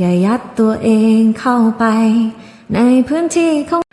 อย่ายัดตัวเองเข้าไป ในพื้นที่ของ